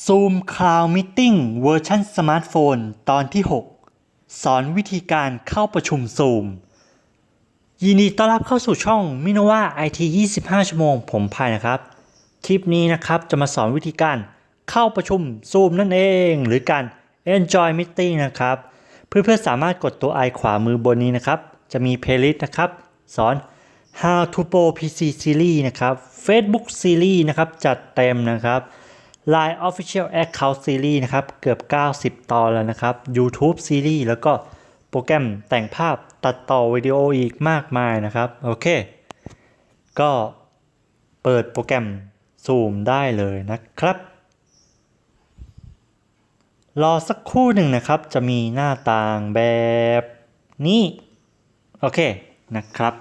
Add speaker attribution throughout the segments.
Speaker 1: Zoom Cloud Meeting เวอร์ชันสมาร์ทโฟนตอนที่ 6 สอนวิธีการเข้าประชุม Zoom ยินดีต้อนรับเข้าสู่ช่องมินว่า IT 25 ชั่วโมง ผมพายนะครับ คลิปนี้นะครับจะมาสอนวิธีการเข้าประชุม Zoom นั่นเอง หรือการ Enjoy Meeting นะครับ เพื่อนๆสามารถกดตัวไอขวามือบนนี้นะครับ จะมี Playlist นะครับ สอน How to Pro PC Series นะครับ Facebook Series นะครับจัดเต็มนะครับ Line Official Account Series นะครับ เกือบ 90 ตอนแล้วนะครับ YouTube Series แล้วก็โปรแกรมแต่งภาพตัดต่อวิดีโออีกมากมายนะครับ โอเค ก็เปิดโปรแกรม Zoom ได้เลยนะครับ รอสักครู่หนึ่งนะครับ จะมีหน้าต่างแบบนี้ โอเคนะครับ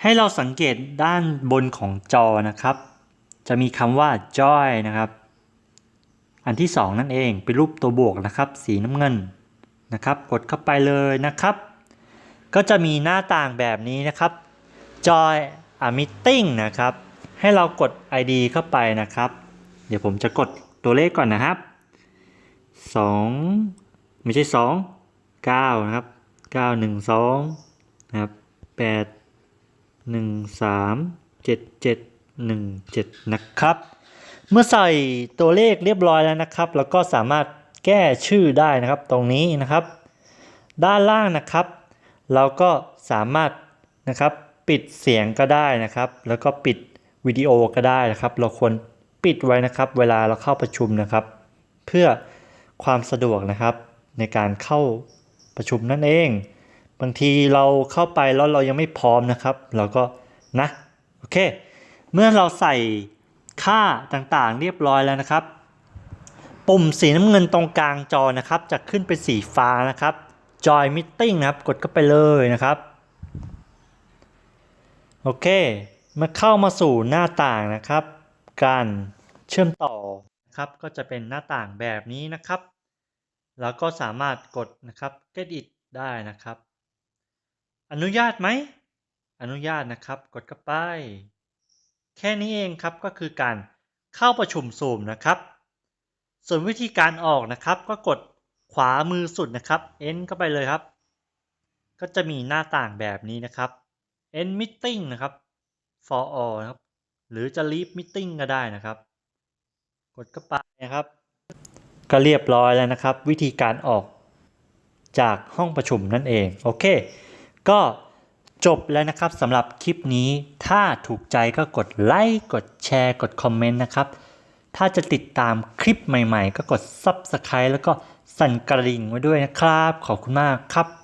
Speaker 1: ให้เราสังเกตด้านบนของจอนะครับ จะมีคำว่า joy นะครับ อันที่ 2 นั่นเองเป็นรูปตัวบวกนะครับ สีน้ำเงินนะครับ กดเข้าไปเลยนะครับ ก็จะมีหน้าต่างแบบนี้นะครับ joy a meeting นะครับ ให้เรากด ID เข้าไปนะครับ เดี๋ยวผมจะกดตัวเลขก่อนนะครับ 2 ไม่ใช่ 2 9 นะครับ 9 1 2 นะครับ 8 1 3 7 7 1 7 นะครับ เมื่อใส่ตัวเลขเรียบร้อยแล้วนะครับเราก็สามารถแก้ชื่อได้นะครับตรงนี้นะครับ ด้านล่างนะครับ เราก็สามารถนะครับปิดเสียงก็ได้นะครับ แล้วก็ปิดวิดีโอก็ได้นะครับ เราควรปิดไว้นะครับ เวลาเราเข้าประชุมนะครับ เพื่อความสะดวกนะครับ ในการเข้าประชุมนั่นเอง บางทีเราเข้าไปแล้วเรายังไม่พร้อมนะครับ เราก็นะโอเค เมื่อเราใส่ ค่าต่างๆ เรียบร้อยแล้วนะครับ ปุ่มสีน้ำเงินตรงกลางจอนะครับ จะขึ้นเป็นสีฟ้านะครับ Joy Meeting นะครับ กดเข้าไปเลยนะครับ โอเคมื่อเข้ามาสู่หน้าต่างนะครับ การเชื่อมต่อนะครับ ก็จะเป็นหน้าต่างแบบนี้นะครับ แล้วก็สามารถกดนะครับ Get it ได้นะครับ อนุญาตไหม อนุญาตนะครับ กดเข้าไป แค่นี้เองครับก็คือการเข้าประชุม Zoom นะครับ ส่วนวิธีการออกนะครับ ก็กดขวามือสุดนะครับ e n เข้าไปเลยครับ ก็จะมีหน้าต่างแบบนี้นะครับ End Meeting นะครับ for all นะครับ หรือจะ Leave Meeting ก็ได้นะครับ กดเข้าไปนะครับ ก็เรียบร้อยแล้วนะครับ วิธีการออกจากห้องประชุมนั่นเอง โอเค ก็ จบแล้วนะครับสำหรับคลิปนี้ถ้าถูกใจก็กดไลค์กดแชร์กดคอมเมนต์นะครับ ถ้าจะติดตามคลิปใหม่ๆ ก็กด Subscribe แล้วก็สั่นกระดิ่งไว้ด้วยนะครับ ขอบคุณมากครับ